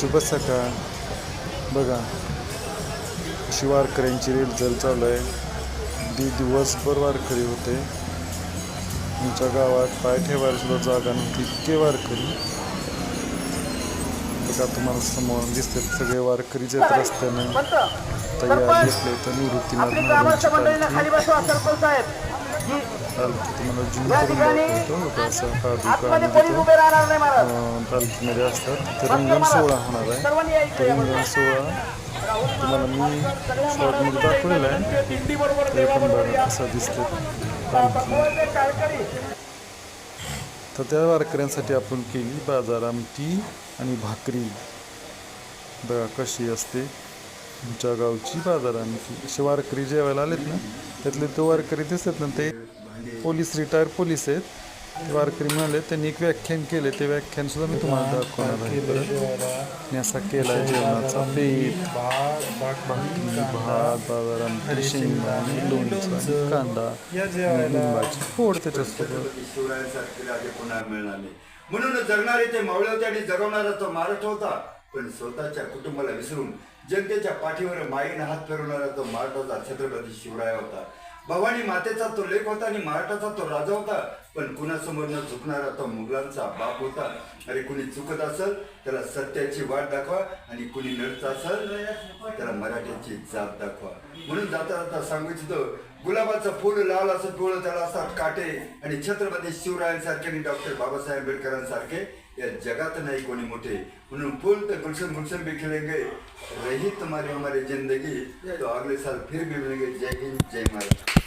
शुभ सकाळ. बघा अशी वारकऱ्यांची रेलचल चालू आहे दी दिवसभर वारकरी होते. आमच्या गावात पाय ठेवायला सुद्धा जागा नव्हती इतके वारकरी. बघा तुम्हाला समोर दिसते सगळे वारकरीच आहेत रस्त्यानं तयार घेतले तर निवृत्तीनाथ आपली ग्रामस्थ मंडळीनं महाराजांची खाली बसवा सरपंच साहेब जी पालखी तुम्हाला जून या करून ठिकाणी दाखवतो बघा असं पादुका आतमध्ये आणि कोणी तिथं, उभे राहणार नाही महाराज अं, पालखीमध्ये असतात रंगण सोहळा होणार आहे रंगण सोहळा तुम्हाला मी शॉर्टमध्ये दाखवलेला आहे ते पण बघा दिसतो तर त्या वारकऱ्यांसाठी आपण केली बाजार आमटी आणि भाकरी बघा कशी असते आमच्या गावची बाजार आमटी असे वारकरी जेवायला आलेत ना त्यातले तो वारकरी दिसतात ना ते पोलीस रिटायर पोलीस आहेत. वारकरी म्हणाले त्यांनी एक व्याख्यान केले ते व्याख्यान सुद्धा मी तुम्हाला दाखवणार आहे. परत असा केला जेवणाचा भात बाजार आमटी शेंगदाणे लोणचं कांदा लिंबाची फोड त्याच्यासोबत. म्हणून जगणारे ते मावळे होते आणि जगवणारा तो महाराष्ट्र होता. पण स्वतःच्या कुटुंबाला विसरून जनतेच्या पाठीवर माईने हात फिरवणारा तो मराठाचा छत्रपती शिवराय होता. भवानी मातेचा तो लेख होता आणि मराठाचा तो राजा होता. पण कुणासमोर न झुकणारा तो मुघलांचा बाप होता. अरे कुणी चुकत असेल त्याला सत्याची वाट दाखवा. आणि कुणी नडत असेल त्याला मराठ्याची जात दाखवा. म्हणून जाता जाता सांगू इच्छितो गुलाबाचं फुल लाल असं पिवळं त्याला असतात काटे. आणि छत्रपती शिवरायांसारखे आणि डॉक्टर बाबासाहेब आंबेडकरांसारखे या जगात नाही कोणी मोठे. म्हणून फुल तर गुलशन गुलशन भी खिलेंगे रही तुम्हारी हमारी जिंदगी. तो अगले साल फिर भी मिलेंगे. जय हिंद जय महाराज